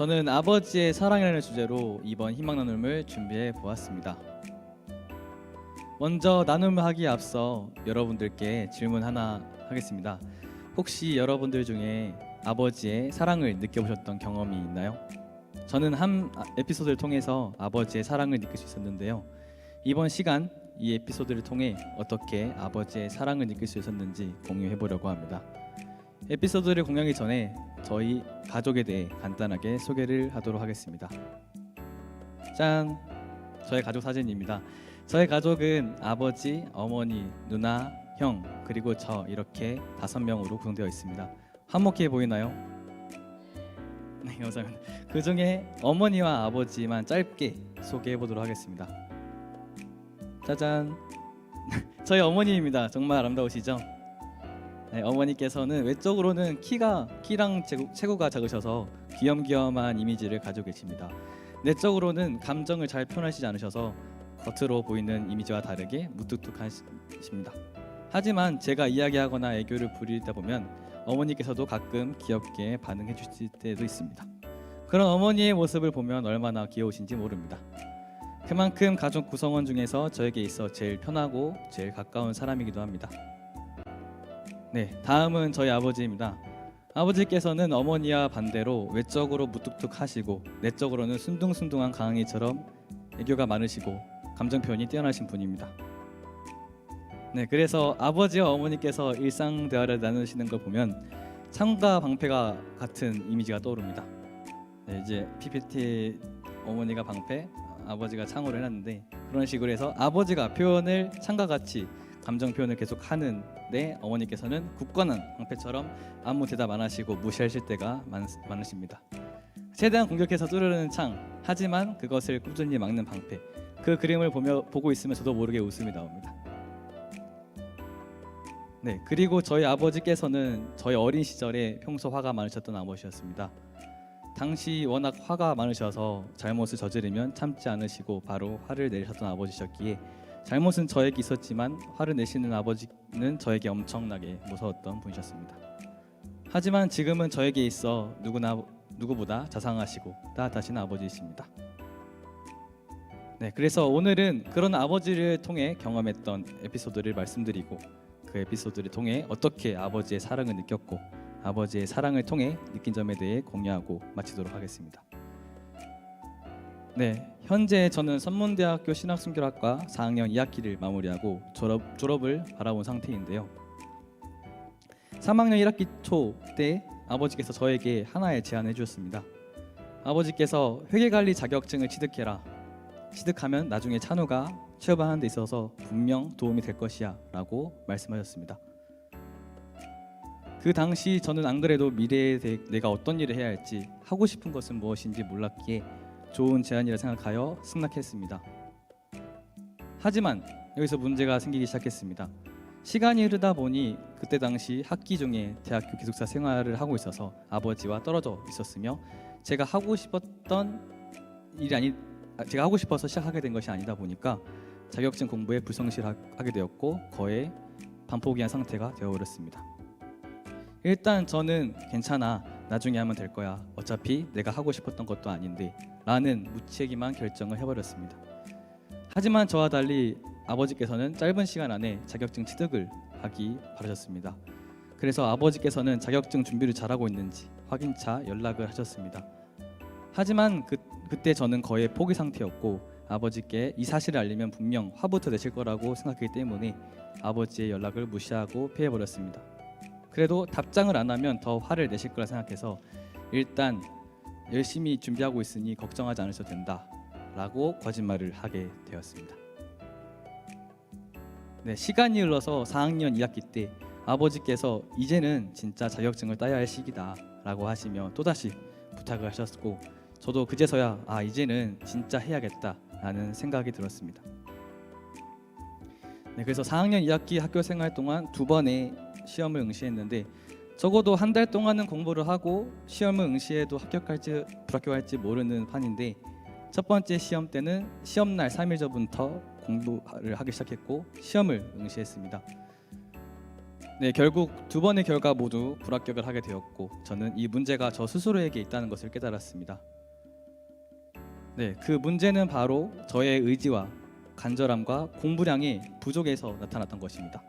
저는 아버지의 사랑이라는 주제로 이번 희망 나눔을 준비해 보았습니다. 먼저 나눔을 하기에 앞서 여러분들께 질문 하나 하겠습니다. 혹시 여러분들 중에 아버지의 사랑을 느껴보셨던 경험이 있나요? 저는 한 에피소드를 통해서 아버지의 사랑을 느낄 수 있었는데요. 이번 시간 이 에피소드를 통해 어떻게 아버지의 사랑을 느낄 수 있었는지 공유해 보려고 합니다. 에피소드를 공유하기 전에 저희 가족에 대해 간단하게 소개를 하도록 하겠습니다. 짠! 저의 가족 사진입니다. 저의 가족은 아버지, 어머니, 누나, 형 그리고 저 이렇게 다섯 명으로 구성되어 있습니다. 화목해 보이나요? 네, 감사합니다. 그 중에 어머니와 아버지만 짧게 소개해 보도록 하겠습니다. 짜잔! 저희 어머니입니다. 정말 아름다우시죠? 네, 어머니께서는 외적으로는 키가 키랑 체구, 체구 가 작으셔서 귀염귀염한 이미지를 가지고 계십니다. 내적으로는 감정을 잘 표현하시지 않으셔서 겉으로 보이는 이미지와 다르게 무뚝뚝하십니다. 하지만 제가 이야기하거나 애교를 부리다 보면 어머니께서도 가끔 귀엽게 반응해 주실 때도 있습니다. 그런 어머니의 모습을 보면 얼마나 귀여우신지 모릅니다. 그만큼 가족 구성원 중에서 저에게 있어 제일 편하고 제일 가까운 사람이기도 합니다. 네, 다음은 저희 아버지입니다. 아버지께서는 어머니와 반대로 외적으로 무뚝뚝하시고 내적으로는 순둥순둥한 강아지처럼 애교가 많으시고 감정 표현이 뛰어나신 분입니다. 네, 그래서 아버지와 어머니께서 일상 대화를 나누시는 걸 보면 창과 방패가 같은 이미지가 떠오릅니다. 네, 이제 PPT 어머니가 방패, 아버지가 창으로 해놨는데 그런 식으로 해서 아버지가 표현을 창과 같이 감정 표현을 계속 하는데 어머니께서는 굳건한 방패처럼 아무 대답 안 하시고 무시하실 때가 많, 많으십니다. 최대한 공격해서 뚫으려는 창, 하지만 그것을 꾸준히 막는 방패. 그 그림을 보며 보고 있으면 저도 모르게 웃음이 나옵니다. 네, 그리고 저희 아버지께서는 저희 어린 시절에 평소 화가 많으셨던 아버지였습니다. 당시 워낙 화가 많으셔서 잘못을 저지르면 참지 않으시고 바로 화를 내셨던 아버지셨기에 잘못은 저에게 있었지만 화를 내시는 아버지는 저에게 엄청나게 무서웠던 분이셨습니다. 하지만 지금은 저에게 있어 누구나 누구보다 자상하시고 따뜻하신 아버지이십니다. 네, 그래서 오늘은 그런 아버지를 통해 경험했던 에피소드를 말씀드리고 그 에피소드를 통해 어떻게 아버지의 사랑을 느꼈고 아버지의 사랑을 통해 느낀 점에 대해 공유하고 마치도록 하겠습니다. 네, 현재 저는 선문대학교 신학순교학과 4학년 2학기를 마무리하고 졸업, 졸업을 바라본 상태인데요. 3학년 1학기 초 때 아버지께서 저에게 하나의 제안을 해주셨습니다. 아버지께서 회계관리 자격증을 취득해라. 취득하면 나중에 찬우가 취업하는 데 있어서 분명 도움이 될 것이야 라고 말씀하셨습니다. 그 당시 저는 안 그래도 미래에 대해 내가 어떤 일을 해야 할지 하고 싶은 것은 무엇인지 몰랐기에 좋은 제안이라 생각하여 승낙했습니다. 하지만 여기서 문제가 생기기 시작했습니다. 시간이 흐르다 보니 그때 당시 학기 중에 대학교 기숙사 생활을 하고 있어서 아버지와 떨어져 있었으며 제가 하고 싶었던 일이 아니 아, 제가 하고 싶어서 시작하게 된 것이 아니다 보니까 자격증 공부에 불성실하게 되었고 거의 반포기한 상태가 되어버렸습니다. 일단 저는 괜찮아 나중에 하면 될 거야 어차피 내가 하고 싶었던 것도 아닌데 라는 무책임한 결정을 해버렸습니다. 하지만 저와 달리 아버지께서는 짧은 시간 안에 자격증 취득을 하기 바라셨습니다. 그래서 아버지께서는 자격증 준비를 잘하고 있는지 확인차 연락을 하셨습니다. 하지만 그, 그때 저는 거의 포기 상태였고 아버지께 이 사실을 알리면 분명 화부터 내실 거라고 생각했기 때문에 아버지의 연락을 무시하고 피해버렸습니다. 그래도 답장을 안 하면 더 화를 내실 거라 생각해서 일단 열심히 준비하고 있으니 걱정하지 않으셔도 된다라고 거짓말을 하게 되었습니다. 네, 시간이 흘러서 4학년 2학기 때 아버지께서 이제는 진짜 자격증을 따야 할 시기다라고 하시며 또다시 부탁을 하셨고 저도 그제서야 아 이제는 진짜 해야겠다라는 생각이 들었습니다. 네, 그래서 4학년 2학기 학교 생활 동안 두 번의 시험을 응시했는데 적어도 한 달 동안은 공부를 하고 시험을 응시해도 합격할지 불합격할지 모르는 판인데 첫 번째 시험 때는 시험 날 3일 전부터 공부를 하기 시작했고 시험을 응시했습니다. 네, 결국 두 번의 결과 모두 불합격을 하게 되었고 저는 이 문제가 저 스스로에게 있다는 것을 깨달았습니다. 네, 그 문제는 바로 저의 의지와 간절함과 공부량이 부족해서 나타났던 것입니다.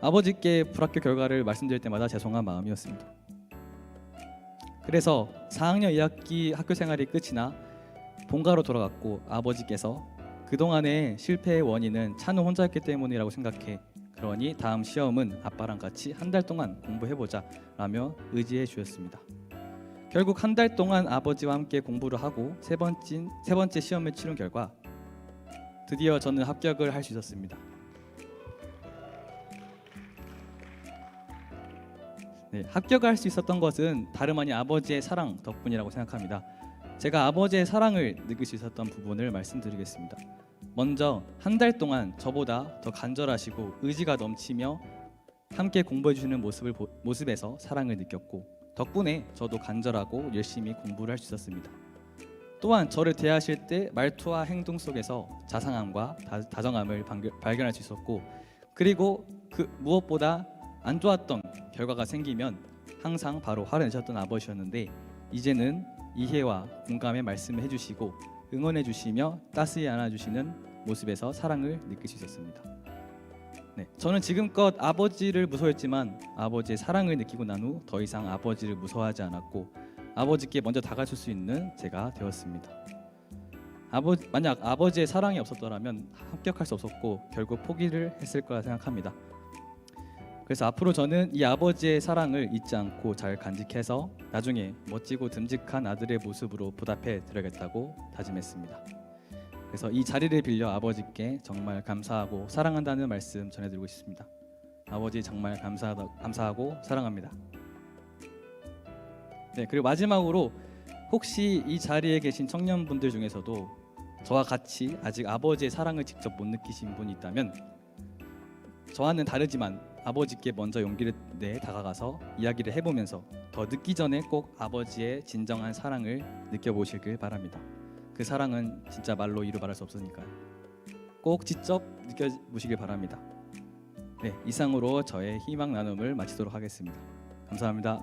아버지께 불합격 결과를 말씀드릴 때마다 죄송한 마음이었습니다. 그래서 4학년 2학기 학교 생활이 끝이 나 본가로 돌아갔고 아버지께서 그동안의 실패의 원인은 찬우 혼자였기 때문이라고 생각해 그러니 다음 시험은 아빠랑 같이 한 달 동안 공부해보자 라며 의지해 주셨습니다. 결국 한 달 동안 아버지와 함께 공부를 하고 세 번째, 세 번째 시험을 치른 결과 드디어 저는 합격을 할 수 있었습니다. 네, 합격을 할 수 있었던 것은 다름 아닌 아버지의 사랑 덕분이라고 생각합니다. 제가 아버지의 사랑을 느낄 수 있었던 부분을 말씀드리겠습니다. 먼저 한 달 동안 저보다 더 간절하시고 의지가 넘치며 함께 공부해 주시는 모습을 보- 모습에서 사랑을 느꼈고 덕분에 저도 간절하고 열심히 공부를 할 수 있었습니다. 또한 저를 대하실 때 말투와 행동 속에서 자상함과 다, 다정함을 방겨- 발견할 수 있었고 그리고 그 무엇보다 안 좋았던 결과가 생기면 항상 바로 화를 내셨던 아버지였는데 이제는 이해와 공감의 말씀을 해주시고 응원해 주시며 따스히 안아주시는 모습에서 사랑을 느낄 수 있었습니다. 네, 저는 지금껏 아버지를 무서워했지만 아버지의 사랑을 느끼고 난 후 더 이상 아버지를 무서워하지 않았고 아버지께 먼저 다가설 수 있는 제가 되었습니다. 아버 만약 아버지의 사랑이 없었더라면 합격할 수 없었고 결국 포기를 했을 거라 생각합니다. 그래서 앞으로 저는 이 아버지의 사랑을 잊지 않고 잘 간직해서 나중에 멋지고 듬직한 아들의 모습으로 보답해 드려야겠다고 다짐했습니다. 그래서 이 자리를 빌려 아버지께 정말 감사하고 사랑한다는 말씀 전해드리고 싶습니다. 아버지 정말 감사하다, 감사하고 사랑합니다. 네 그리고 마지막으로 혹시 이 자리에 계신 청년분들 중에서도 저와 같이 아직 아버지의 사랑을 직접 못 느끼신 분이 있다면 저와는 다르지만 아버지께 먼저 용기를 내 다가가서 이야기를 해보면서 더 늦기 전에 꼭 아버지의 진정한 사랑을 느껴보시길 바랍니다. 그 사랑은 진짜 말로 이루 말할 수 없으니까요. 꼭 직접 느껴보시길 바랍니다. 네, 이상으로 저의 희망 나눔을 마치도록 하겠습니다. 감사합니다.